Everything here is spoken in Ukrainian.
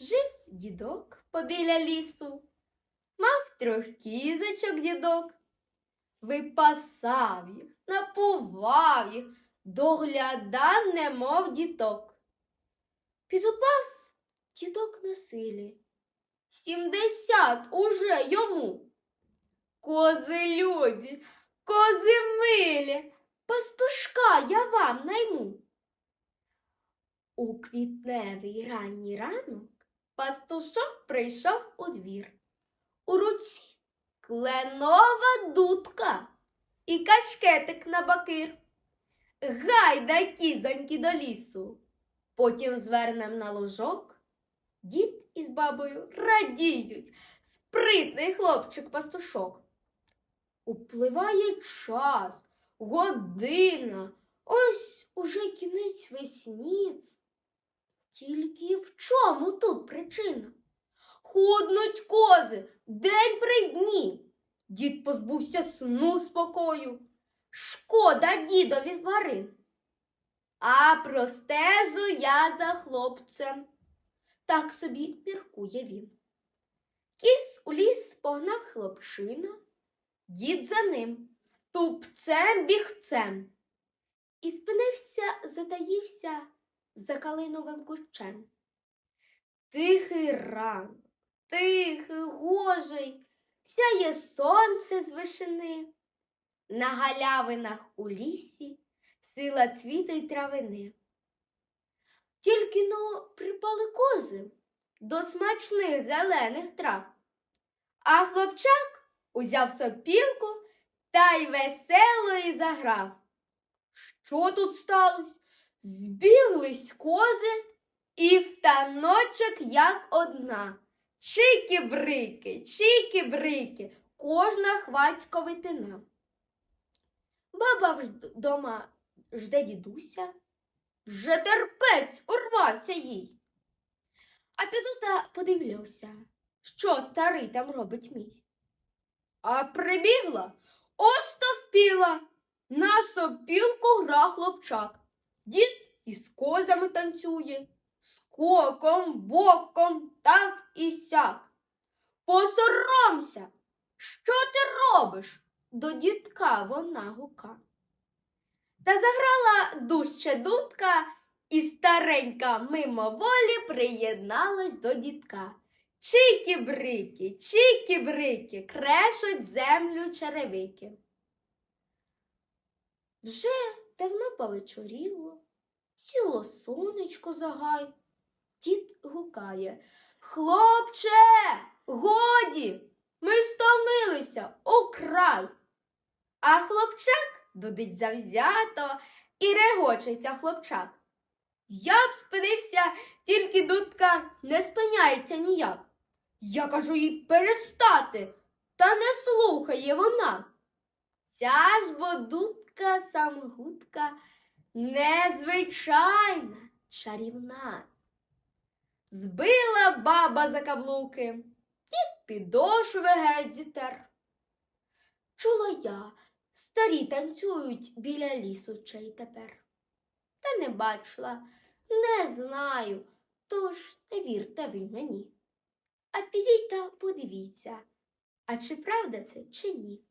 Жив дідок побіля лісу, мав трьох кізочок дідок, випасав їх, напував їх, доглядав, немов діток. Підупав дідок на силі. Сімдесят уже йому. Кози любі, кози милі, пастушка я вам найму. У квітневий ранній ранок пастушок прийшов у двір. У руці кленова дудка і кашкетик на бакир. Гайда кізоньки до лісу. Потім звернем на ложок. Дід із бабою радіють, спритний хлопчик-пастушок. Упливає час, година, ось уже кінець весні. Тільки в чому тут причина? Худнуть кози день при дні. Дід позбувся сну спокою. Шкода дідові тварин. А простежу я за хлопцем. Так собі міркує він. Кіс у ліс погнав хлопчина, дід за ним, тупцем бігцем. І спинився, затаївся за калиновим кущем. Тихий ранок, тихий, гожий, сяє сонце з вишини. На галявинах у лісі сила цвіту й травини. Тільки но припали кози до смачних зелених трав, а хлопчак узяв сопілку та й весело й заграв. Що тут сталося? Збіглись кози і в таночок як одна. Чики-брики, чики-брики, кожна хвацько витина. Баба вдома жде дідуся, вже терпець урвався їй. А підута подивлявся, що старий там робить мій. А прибігла, остовпіла, на сопілку гра хлопчак. Дід із козами танцює, скоком, боком, так і сяк. Посоромся, що ти робиш? До дідка вона гука. Та заграла дужче дудка, і старенька мимоволі приєдналась до дідка. Чики-брики, чики-брики, крешуть землю черевики. Вже давно повечоріло, сіло сонечко за гай. Дід гукає Хлопче, годі, ми стомилися у край. А хлопчак дудить завзято і регочеться хлопчак. Я б спинився, тільки дудка не спиняється ніяк. Я кажу їй перестати, та не слухає вона. Ця ж бо дудка самгутка незвичайна, чарівна. Збила баба за каблуки, дід підошви геть зітер. Чула я, старі танцюють біля лісу чай тепер. Та не бачила, не знаю, тож не вірте ви мені. А підіть та подивіться, а чи правда це, чи ні.